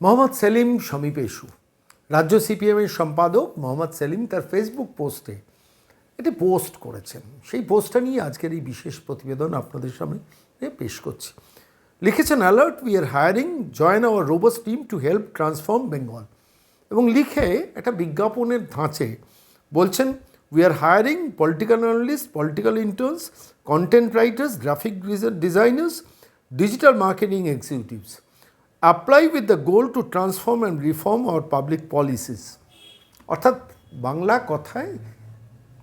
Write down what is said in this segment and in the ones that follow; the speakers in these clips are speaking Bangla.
মোহাম্মদ সেলিম সমীপেশু রাজ্য সিপিএমের সম্পাদক মোহাম্মদ সেলিম তার ফেসবুক পোস্টে এটি পোস্ট করেছেন। সেই পোস্টটা নিয়ে আজকের এই বিশেষ প্রতিবেদন আপনাদের সামনে পেশ করছি। লিখেছেন alert we are hiring join our robust team to help transform Bengal এবং লিখে একটা বিজ্ঞাপনের ধাঁচে বলছেন we are hiring political analyst political interns content writers graphic designers digital marketing executives apply with the goal to transform and reform our public policies অর্থাৎ বাংলা কথায়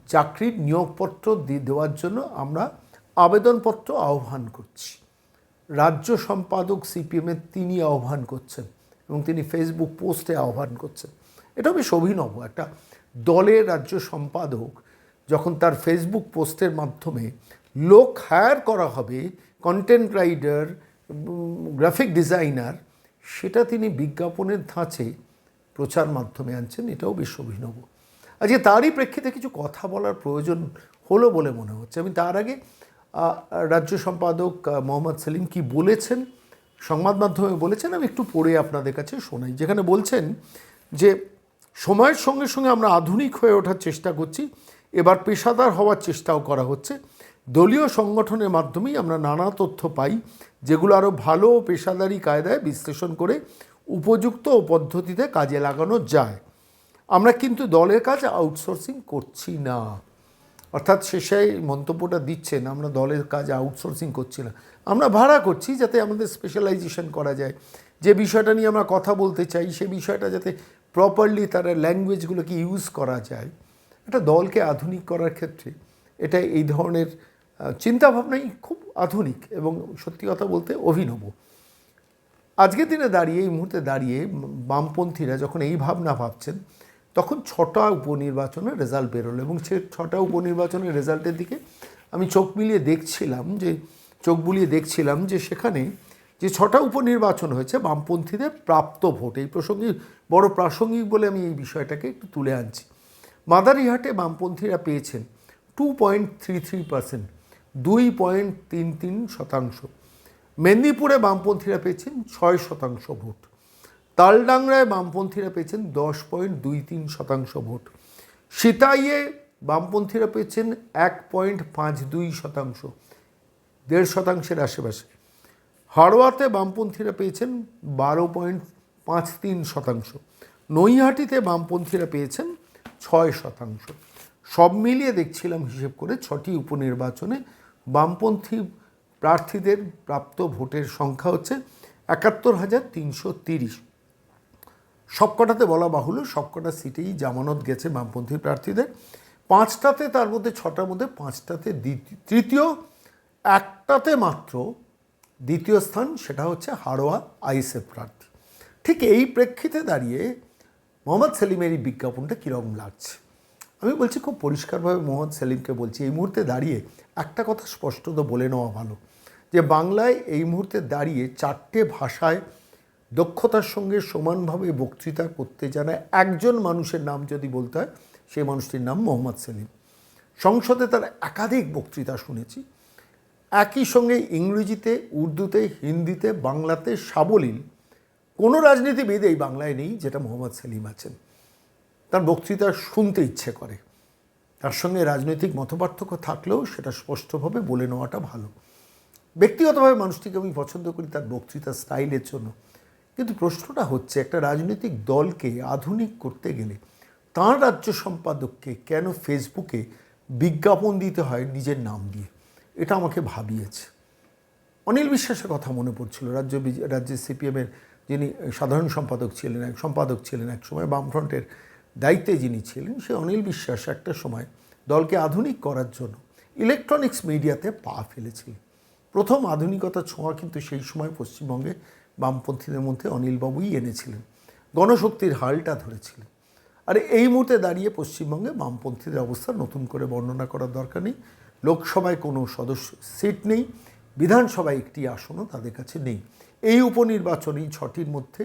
চাকরির নিয়োগপত্র দেওয়ার জন্য আমরা আবেদনপত্র আহ্বান করছি। রাজ্য সম্পাদক সিপিএমের তিনি আহ্বান করছেন এবং তিনি ফেসবুক পোস্টে আহ্বান করছেন। এটা বেশ অভিনব। একটা দলের রাজ্য সম্পাদক যখন তার ফেসবুক পোস্টের মাধ্যমে লোক হায়ার করা হবে কন্টেন্ট রাইটার গ্রাফিক ডিজাইনার, সেটা তিনি বিজ্ঞাপনের ধাঁচে প্রচার মাধ্যমে আনছেন, এটাও বেশ অভিনব। আজকে তারই প্রেক্ষিতে কিছু কথা বলার প্রয়োজন হলো বলে মনে হচ্ছে। আমি তার আগে রাজ্য সম্পাদক মোহাম্মদ সেলিম কি বলেছেন? সংবাদ মাধ্যমে বলেছেন, আমি একটু পড়ে আপনাদের কাছে শোনাই। যেখানে বলছেন যে, সময়ের সঙ্গে সঙ্গে আমরা আধুনিক হয়ে ওঠার চেষ্টা করছি, এবার পেশাদার হওয়ার চেষ্টাও করা হচ্ছে। দলীয় সংগঠনের মাধ্যমেই আমরা নানা তথ্য পাই, যেগুলো আরও ভালো ও পেশাদারি কায়দায় বিশ্লেষণ করে উপযুক্ত ও পদ্ধতিতে কাজে লাগানো যায়। আমরা কিন্তু দলের কাজ আউটসোর্সিং করছি না। অর্থাৎ শেষে মন্তব্যটা দিচ্ছেন, আমরা দলের কাজ আউটসোর্সিং করছি না। আমরা ভাড়া করছি যাতে আমাদের স্পেশালাইজেশন করা যায়। যে বিষয়টা নিয়ে আমরা কথা বলতে চাই, সে বিষয়টা যাতে প্রপারলি তার ল্যাঙ্গুয়েজগুলোকে ইউজ করা যায়। একটা দলকে আধুনিক করার ক্ষেত্রে, এটা এই ধরনের চিন্তাভাবনাই খুব আধুনিক এবং সত্যি কথা বলতে অভিনব। আজকের দিনে দাঁড়িয়ে, এই মুহূর্তে দাঁড়িয়ে বামপন্থীরা যখন এই ভাবনা ভাবছেন, তখন ছটা উপনির্বাচনের রেজাল্ট বেরোলো এবং সে ছটা উপনির্বাচনের রেজাল্টের দিকে আমি চোখ মিলিয়ে দেখছিলাম যে, চোখ বুলিয়ে দেখছিলাম যে সেখানে যে ছটা উপনির্বাচন হয়েছে, বামপন্থীদের প্রাপ্ত ভোট, এই প্রসঙ্গে বড় প্রাসঙ্গিক বলে আমি এই বিষয়টাকে একটু তুলে আনছি। মাদারিহাটে বামপন্থীরা পেয়েছেন two point three three percent দুই পয়েন্ট তিন তিন শতাংশ। মেদিনীপুরে বামপন্থীরা পেয়েছেন ছয় শতাংশ ভোট। তালডাংরায় বামপন্থীরা পেয়েছেন দশ পয়েন্ট দুই তিন শতাংশ ভোট। সিতাইয়ে বামপন্থীরা পেয়েছেন এক পয়েন্ট পাঁচ দুই শতাংশ, দেড় শতাংশের আশেপাশে। হাড়োয়াতে বামপন্থীরা পেয়েছেন বারো পয়েন্ট পাঁচ তিন শতাংশ। নৈহাটিতে বামপন্থীরা পেয়েছেন ছয় শতাংশ। সব মিলিয়ে দেখছিলাম হিসেব করে ছটি উপনির্বাচনে বামপন্থী প্রার্থীদের প্রাপ্ত ভোটের সংখ্যা হচ্ছে একাত্তর হাজার তিনশো তিরিশ। সবকটাতে বলা বাহুল্য, সবকটা সিটেই জামানত গেছে বামপন্থী প্রার্থীদের। পাঁচটাতে, তার মধ্যে ছটার মধ্যে পাঁচটাতে তৃতীয়, একটাতে মাত্র দ্বিতীয় স্থান, সেটা হচ্ছে হাড়োয়া আইএসএফ প্রার্থী। ঠিক এই প্রেক্ষিতে দাঁড়িয়ে মোহাম্মদ সেলিমের এই বিজ্ঞাপনটা কীরকম লাগছে? আমি বলছি খুব পরিষ্কারভাবে মোহাম্মদ সেলিমকে বলছি, এই মুহূর্তে দাঁড়িয়ে একটা কথা স্পষ্টত বলে নেওয়া ভালো, যে বাংলায় এই মুহূর্তে দাঁড়িয়ে চারটে ভাষায় দক্ষতার সঙ্গে সমানভাবে বক্তৃতা করতে জানা একজন মানুষের নাম যদি বলতে হয়, সেই মানুষটির নাম মোহাম্মদ সেলিম। সংসদে তার একাধিক বক্তৃতা শুনেছি। একই সঙ্গে ইংরেজিতে, উর্দুতে, হিন্দিতে, বাংলাতে সাবলীল। কোনো রাজনীতিবিদ এই বাংলায় নেই যেটা মোহাম্মদ সেলিম আছেন। তার বক্তৃতা শুনতে ইচ্ছে করে। তার সঙ্গে রাজনৈতিক মতপার্থক্য থাকলেও সেটা স্পষ্টভাবে বলে নেওয়াটা ভালো। ব্যক্তিগতভাবে মানুষটিকে আমি পছন্দ করি তার বক্তৃতা স্টাইলের জন্য। কিন্তু প্রশ্নটা হচ্ছে, একটা রাজনৈতিক দলকে আধুনিক করতে গেলে তাঁর রাজ্য সম্পাদককে কেন ফেসবুকে বিজ্ঞাপন দিতে হয় নিজের নাম দিয়ে? এটা আমাকে ভাবিয়েছে। অনিল বিশ্বাসের কথা মনে পড়ছিল। রাজ্য রাজ্যের সিপিএমের যিনি সাধারণ সম্পাদক ছিলেন এক, সম্পাদক ছিলেন এক সময় বামফ্রন্টের দায়িত্বে যিনি ছিলেন, সে অনিল বিশ্বাস একটা সময় দলকে আধুনিক করার জন্য ইলেকট্রনিক্স মিডিয়াতে পা ফেলেছিলেন প্রথম আধুনিকতার ছোঁয়া কিন্তু সেই সময় পশ্চিমবঙ্গে বামপন্থীদের মধ্যে অনিলবাবুই এনেছিলেন। গণশক্তির হালটা ধরেছিলেন আর এই মুহূর্তে দাঁড়িয়ে পশ্চিমবঙ্গে বামপন্থীদের অবস্থা নতুন করে বর্ণনা করার দরকার নেই। লোকসভায় কোনো সদস্য সিট নেই। বিধানসভায় একটি আসনও তাদের কাছে নেই। এই উপনির্বাচনেই ছটির মধ্যে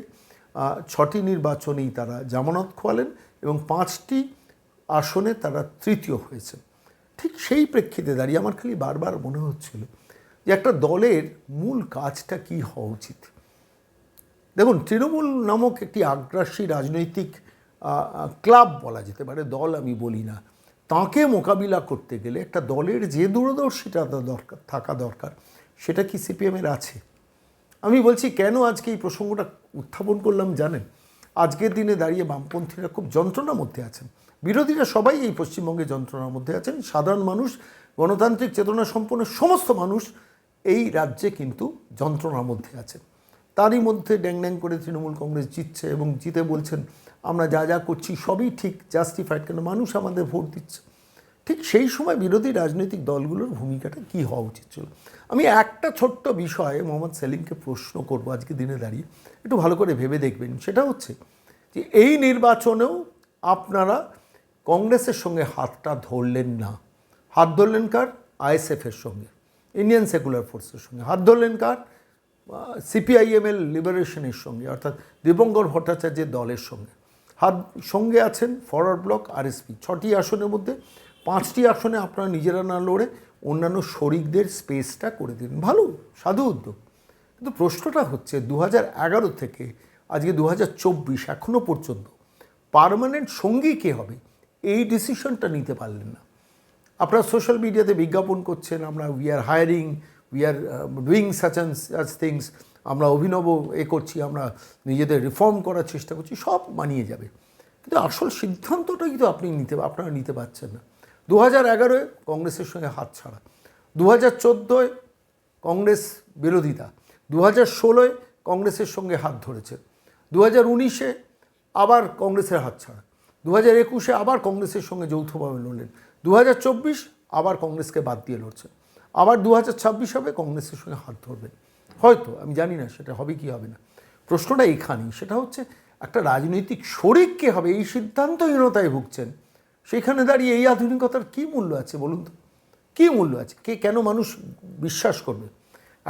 ছটি নির্বাচনেই তারা জামানত খোয়ালেন। এবং পাঁচটি আসনে তারা তৃতীয় হয়েছেন ঠিক সেই প্রেক্ষিতে দাঁড়িয়ে আমার খালি বারবার মনে হচ্ছিল যে একটা দলের মূল কাজটা কি হওয়া উচিত। দেখুন, তৃণমূল নামক একটি আগ্রাসী রাজনৈতিক ক্লাব বলা যেতে পারে, দল আমি বলি না, তাকে মোকাবিলা করতে গেলে একটা দলের যে দূরদর্শিতা দরকার, থাকা দরকার, সেটা কি সিপিএমের আছে? আমি বলছি, কেন আজকে এই প্রসঙ্গটা উত্থাপন করলাম জানেন? আজকের দিনে দাঁড়িয়ে বামপন্থীরা খুব যন্ত্রণার মধ্যে আছেন। বিরোধীরা সবাই এই পশ্চিমবঙ্গে যন্ত্রণার মধ্যে আছেন। সাধারণ মানুষ, গণতান্ত্রিক চেতনা সম্পন্ন সমস্ত মানুষ এই রাজ্যে কিন্তু যন্ত্রণার মধ্যে আছেন। তারই মধ্যে ড্যাং ড্যাং করে তৃণমূল কংগ্রেস জিতছে এবং জিতে বলছেন, আমরা যা যা করছি সবই ঠিক জাস্টিফাইড কেন? মানুষ আমাদের ভোট দিচ্ছে। ঠিক সেই সময় বিরোধী রাজনৈতিক দলগুলোর ভূমিকাটা কী হওয়া উচিত ছিল? আমি একটা ছোট্ট বিষয়ে মোহাম্মদ সেলিমকে প্রশ্ন করব আজকে দিনে দাঁড়িয়ে। একটু ভালো করে ভেবে দেখবেন। সেটা হচ্ছে যে এই নির্বাচনেও আপনারা কংগ্রেসের সঙ্গে হাতটা ধরলেন না। হাত ধরলেন কার? আইএসএফের সঙ্গে, ইন্ডিয়ান সেকুলার ফোর্সের সঙ্গে। হাত ধরলেন কার? সিপিআইএমএল লিবারেশনের সঙ্গে, অর্থাৎ দিবঙ্কর ভট্টাচার্যের দলের সঙ্গে। হাত সঙ্গে আছেন ফরওয়ার্ড ব্লক আরএসপি। ছটি আসনের মধ্যে পাঁচটি আসনে আপনারা নিজেরা না লড়ে অন্যান্য শরিকদের স্পেসটা করে দিন। ভালো, সাধু উদ্যোগ। কিন্তু প্রশ্নটা হচ্ছে দু এগারো থেকে, আজকে দু হাজার চব্বিশ এখনও পর্যন্ত পার্মানেন্ট সঙ্গী কে হবে? এই ডিসিশনটা নিতে পারলেন না। আপনারা সোশ্যাল মিডিয়াতে বিজ্ঞাপন করছেন, আমরা we are hiring we are doing such and things আমরা অভিনব এ করছি, আমরা নিজেদের রিফর্ম করার চেষ্টা করছি, সব মানিয়ে যাবে। কিন্তু আসল সিদ্ধান্তটা কিন্তু আপনি নিতে, আপনারা নিতে পারছেন না। দু হাজার এগারোয় কংগ্রেসের সঙ্গে হাত ছাড়া। দু হাজার চোদ্দোয় কংগ্রেস বিরোধিতা। দু হাজার ষোলোয় কংগ্রেসের সঙ্গে হাত ধরেছে। দু হাজার উনিশে আবার কংগ্রেসের হাত ছাড়া। দু হাজার একুশে আবার কংগ্রেসের সঙ্গে যৌথভাবে লড়লেন। দু হাজার চব্বিশ আবার কংগ্রেসকে বাদ দিয়ে লড়ছে। আবার দু হাজার ছাব্বিশ হবে কংগ্রেসের সঙ্গে হাত ধরবেন। হয়তো, আমি জানি না, সেটা হবে কি হবে না। প্রশ্নটা এখানেই সেটা হচ্ছে, একটা রাজনৈতিক শরিক কে হবে, এই সিদ্ধান্তহীনতায় ভুগছেন। সেখানে দাঁড়িয়ে এই আধুনিকতার কী মূল্য আছে বলুন তো? কী মূল্য আছে? কে কেন মানুষ বিশ্বাস করবে?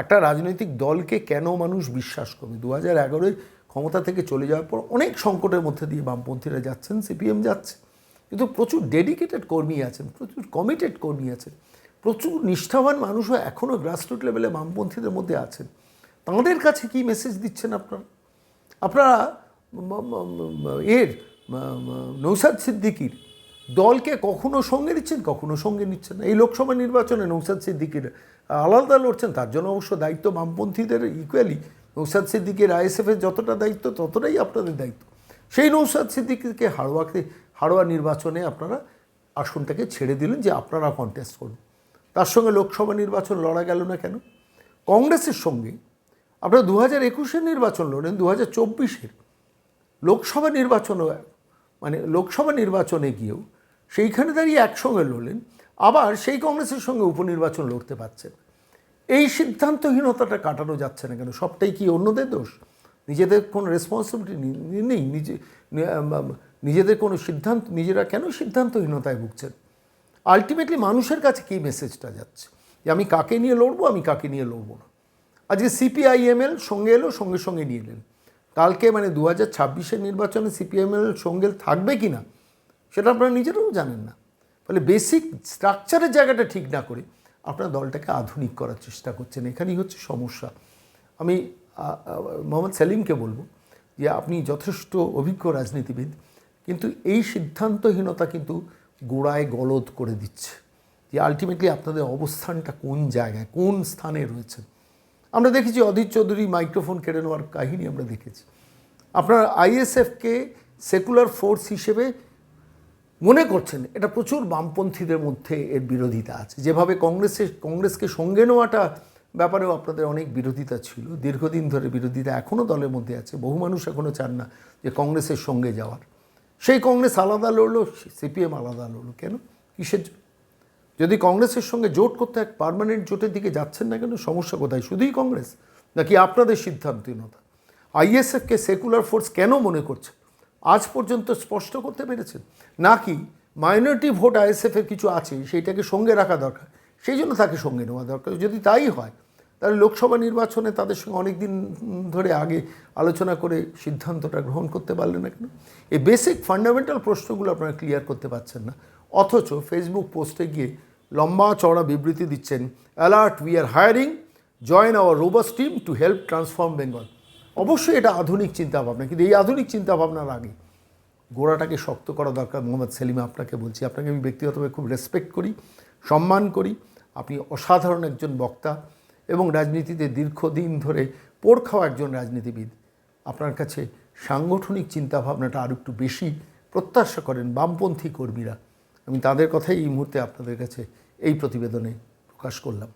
একটা রাজনৈতিক দলকে কেন মানুষ বিশ্বাস করবে? দু হাজার এগারোয় ক্ষমতা থেকে চলে যাওয়ার পর অনেক সংকটের মধ্যে দিয়ে বামপন্থীরা যাচ্ছেন, সিপিএম যাচ্ছে। কিন্তু প্রচুর ডেডিকেটেড কর্মী আছেন, প্রচুর কমিটেড কর্মী আছেন, প্রচুর নিষ্ঠাবান মানুষও এখনও গ্রাসরুট লেভেলে বামপন্থীদের মধ্যে আছেন। তাঁদের কাছে কি মেসেজ দিচ্ছেন আপনারা? আপনারা এর নৌসাদ সিদ্দিকির দলকে কখনো সঙ্গে নিচ্ছেন, কখনো সঙ্গে নিচ্ছেন না। এই লোকসভা নির্বাচনে নৌসাদ সিদ্দিকির আলাদা লড়ছেন, তার জন্য অবশ্য দায়িত্ব বামপন্থীদের ইকুয়ালি নৌসাদ সিদ্দিকের আইএসএফের যতটা দায়িত্ব, ততটাই আপনাদের দায়িত্ব। সেই নৌসাদ সিদ্দিকিকে হাড়োয়াকে হাড়োয়া নির্বাচনে আপনারা আসনটাকে ছেড়ে দিলেন যে আপনারা কন্টেস্ট করুন। তার সঙ্গে লোকসভা নির্বাচন লড়া গেল না কেন? কংগ্রেসের সঙ্গে আপনারা দু হাজার একুশের নির্বাচন লড়েন দু হাজার চব্বিশের। লোকসভা নির্বাচনও মানে লোকসভা নির্বাচনে গিয়েও সেইখানে দাঁড়িয়ে একসঙ্গে লড়লেন, আবার সেই কংগ্রেসের সঙ্গে উপনির্বাচন লড়তে পারছেন। এই সিদ্ধান্তহীনতাটা কাটানো যাচ্ছে না কেন? সবটাই কি অন্যদের দোষ? নিজেদের কোনো রেসপন্সিবিলিটি নেই। নিজে নিজেদের কোনো সিদ্ধান্ত, নিজেরা কেন সিদ্ধান্তহীনতায় ভুগছেন? আলটিমেটলি মানুষের কাছে কী মেসেজটা যাচ্ছে? যে আমি কাকে নিয়ে লড়বো, আমি কাকে নিয়ে লড়বো না? আজকে সিপিআইএমএল সঙ্গে এলো, সঙ্গে সঙ্গে নিয়ে এলেন। কালকে মানে দু হাজার ছাব্বিশের নির্বাচনে সিপিএমএল সঙ্গে থাকবে কি না সেটা আপনারা নিজেরাও জানেন না। ফলে বেসিক স্ট্রাকচারের জায়গাটা ঠিক না করে আপনারা দলটাকে আধুনিক করার চেষ্টা করছেন। এখানেই হচ্ছে সমস্যা। আমি মোহাম্মদ সেলিমকে বলব যে আপনি যথেষ্ট অভিজ্ঞ রাজনীতিবিদ, কিন্তু এই সিদ্ধান্তহীনতা কিন্তু গোড়ায় গলদ করে দিচ্ছে যে আলটিমেটলি আপনাদের অবস্থানটা কোন জায়গায়, কোন স্থানে রয়েছে। আমরা দেখেছি অধীর চৌধুরী মাইক্রোফোন কেড়ে নেওয়ার কাহিনী আমরা দেখেছি। আপনার আইএসএফকে সেকুলার ফোর্স হিসেবে মনে করছেন, এটা প্রচুর বামপন্থীদের মধ্যে এর বিরোধিতা আছে। যেভাবে কংগ্রেসের, কংগ্রেসকে সঙ্গে নেওয়াটা ব্যাপারেও আপনাদের অনেক বিরোধিতা ছিল। দীর্ঘদিন ধরে বিরোধিতা এখনও দলের মধ্যে আছে। বহু মানুষ এখনও চান না যে কংগ্রেসের সঙ্গে যাওয়ার। সেই কংগ্রেস আলাদা লড়লো, সিপিএম আলাদা লড়লো। কেন? কিসের যদি কংগ্রেসের সঙ্গে জোট করতে এক পার্মানেন্ট জোটের দিকে যাচ্ছেন না কেন, সমস্যা কোথায়? শুধুই কংগ্রেস? নাকি আপনাদের সিদ্ধান্তহীনতা আইএসএফকে সেকুলার ফোর্স কেন মনে করছে? আজ পর্যন্ত স্পষ্ট করতে পেরেছেন। নাকি মাইনরিটি ভোট আইএসএফের কিছু আছে, সেইটাকে সঙ্গে রাখা দরকার? সেই জন্য তাকে সঙ্গে নেওয়া দরকার। যদি তাই হয়, তাহলে লোকসভা নির্বাচনে তাদের সঙ্গে অনেক দিন ধরে আগে আলোচনা করে সিদ্ধান্তটা গ্রহণ করতে পারলেন না কেন? এই বেসিক ফান্ডামেন্টাল প্রশ্নগুলো আপনারা ক্লিয়ার করতে পারছেন না। অথচ ফেসবুক পোস্টে গিয়ে লম্বা চওড়া বিবৃতি দিচ্ছেন alert we are hiring join our robust team to help transform Bengal অবশ্যই এটা আধুনিক চিন্তা ভাবনা কিন্তু এই আধুনিক চিন্তা ভাবনার আগে গোড়াটাকে শক্ত করা দরকার। মোহাম্মদ সেলিম আপনাকে বলছি, আপনাকে আমি ব্যক্তিগতভাবে খুব রেসপেক্ট করি, সম্মান করি। আপনি অসাধারণ একজন বক্তা এবং রাজনীতিতে দীর্ঘদিন ধরে পোড় খাওয়া একজন রাজনীতিবিদ। আপনার কাছে সাংগঠনিক চিন্তাভাবনাটা আরও একটু বেশি প্রত্যাশা করেন বামপন্থী কর্মীরা। আমি তাদের কথাই এই মুহূর্তে আপনাদের কাছে এই প্রতিবেদনে প্রকাশ করলাম।